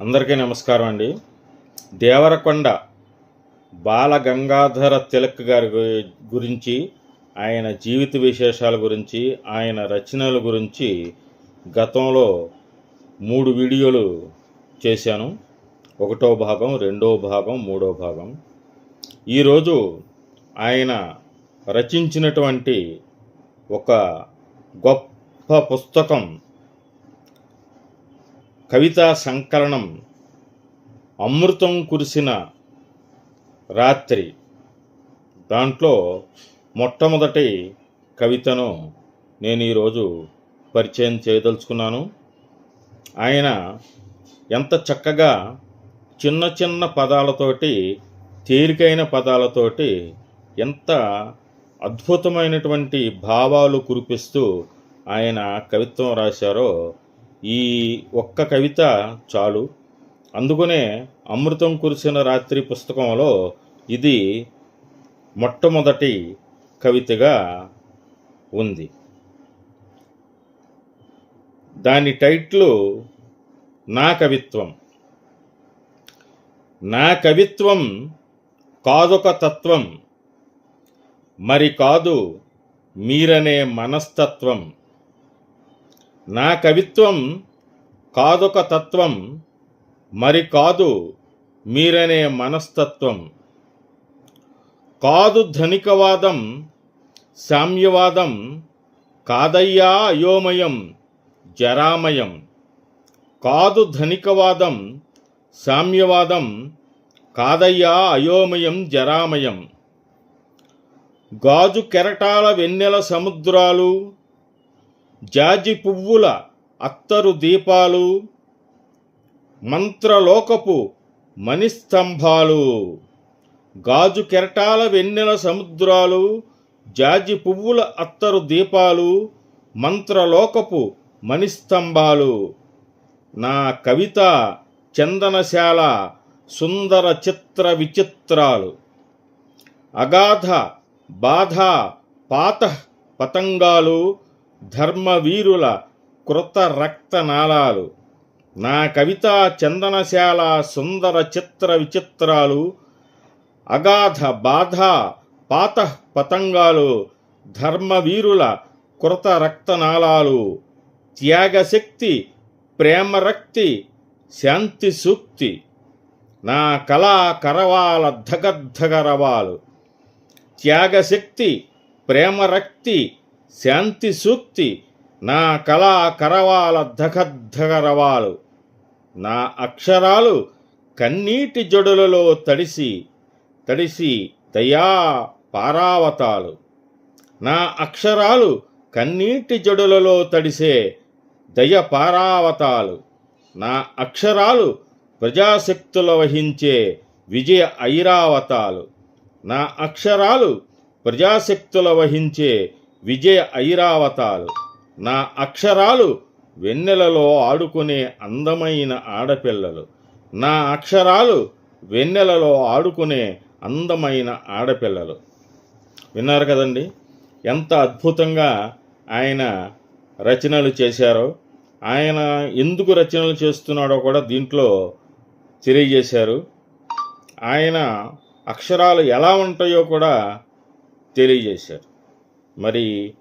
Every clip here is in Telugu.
అందరికీ నమస్కారం అండి. దేవరకొండ బాల గంగాధర తిలక్ గారి గురించి ఆయన జీవిత విశేషాల గురించి ఆయన రచనల గురించి గతంలో మూడు వీడియోలు చేశాను. ఒకటో భాగం రెండో భాగం మూడో భాగం. ఈరోజు ఆయన రచించినటువంటి ఒక గొప్ప పుస్తకం కవితా సంకలనం అమృతం కురిసిన రాత్రి. దాంట్లో మొట్టమొదటి కవితను నేను ఈరోజు పరిచయం చేయదలుచుకున్నాను. ఆయన ఎంత చక్కగా చిన్న చిన్న పదాలతోటి తేలికైన పదాలతోటి ఎంత అద్భుతమైనటువంటి భావాలు కురిపిస్తూ ఆయన కవిత్వం రాశారో ఈ ఒక్క కవిత చాలు. అందుకనే అమృతం కురిసిన రాత్రి పుస్తకంలో ఇది మొట్టమొదటి కవితగా ఉంది. దాని టైటిల్ నా కవిత్వం. నా కవిత్వం కాదొక తత్వం మరి కాదు మీరనే మనస్తత్వం. నా కవిత్వం కాదొక తత్వం మరి కాదు మీరనే మనస్తత్వం. కాదు ధనికవాదం సామ్యవాదం కాదయ్యా అయోమయం జరామయం. కాదు ధనికవాదం సామ్యవాదం కాదయ్యా అయోమయం జరామయం. గాజు కెరటాల వెన్నెల సముద్రాలు జాజి పువ్వుల అత్తరు దీపాలు మంత్రలోకపు మణిస్తంభాలు గాజు కెరటాల వెన్నెల సముద్రాలు జాజి పువ్వుల అత్తరు దీపాలు మంత్రలోకపు మణిస్తంభాలు. నా కవిత చందనశాల సుందర చిత్ర విచిత్రాలు. అగాధ బాధ పాత పతంగాలు ధర్మవీరుల కృత రక్తనాళాలు నా కవిత చందనశాల సుందర చిత్ర విచిత్రాలు అగాధ బాధ పాత పతంగాలు ధర్మవీరుల కృత రక్తనాళాలు త్యాగశక్తి ప్రేమరక్తి శాంతి సూక్తి. నా కళా కరవాల ధగద్ధగరవాలు త్యాగశక్తి ప్రేమరక్తి శాంతి సూక్తి నా కళా కరవాల ధగద్ధగరవాలు నా అక్షరాలు కన్నీటి జడులలో తడిసి తడిసి దయా పారావతాలు. నా అక్షరాలు కన్నీటి జడులలో తడిసే దయ పారావతాలు. నా అక్షరాలు ప్రజాశక్తుల వహించే విజయ ఐరావతాలు. నా అక్షరాలు ప్రజాశక్తుల వహించే విజయ ఐరావతాలు. నా అక్షరాలు వెన్నెలలో ఆడుకునే అందమైన ఆడపిల్లలు. నా అక్షరాలు వెన్నెలలో ఆడుకునే అందమైన ఆడపిల్లలు. విన్నారు కదండి? ఎంత అద్భుతంగా ఆయన రచనలు చేశారో. ఆయన ఎందుకు రచనలు చేస్తున్నాడో కూడా దీంట్లో తెలియజేశారు. ఆయన అక్షరాలు ఎలా ఉంటాయో కూడా తెలియజేశారు. మరి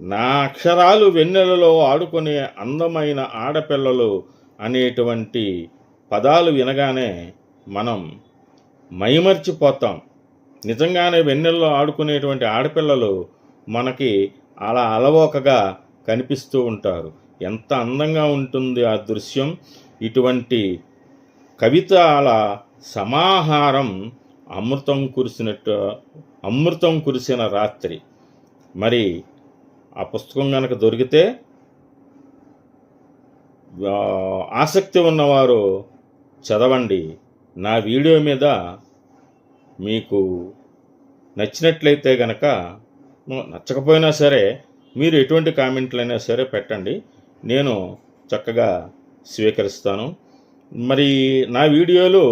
నా అక్షరాలు వెన్నెలలో ఆడుకునే అందమైన ఆడపిల్లలు అనేటువంటి పదాలు వినగానే మనం మైమర్చిపోతాం. నిజంగానే వెన్నెల్లో ఆడుకునేటువంటి ఆడపిల్లలు మనకి అలా అలవోకగా కనిపిస్తూ ఉంటారు. ఎంత అందంగా ఉంటుంది ఆ దృశ్యం. ఇటువంటి కవితల సమాహారం అమృతం కురిసినట్టు అమృతం కురిసిన రాత్రి. మరి ఆ పుస్తకం కనుక దొరికితే ఆసక్తి ఉన్నవారు చదవండి. నా వీడియో మీద మీకు నచ్చినట్లయితే గనక నచ్చకపోయినా సరే మీరు ఎటువంటి కామెంట్లైనా సరే పెట్టండి. నేను చక్కగా స్వీకరిస్తాను. మరి నా వీడియోలు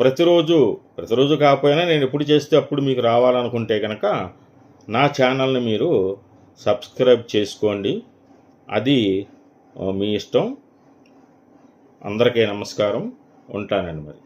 ప్రతిరోజు ప్రతిరోజు కాకపోయినా నేను ఎప్పుడు చేస్తే అప్పుడు మీకు రావాలనుకుంటే కనుక నా ఛానల్ని మీరు సబ్స్క్రైబ్ చేసుకోండి. అది మీ ఇష్టం. అందరికీ నమస్కారం. ఉంటానండి మరి.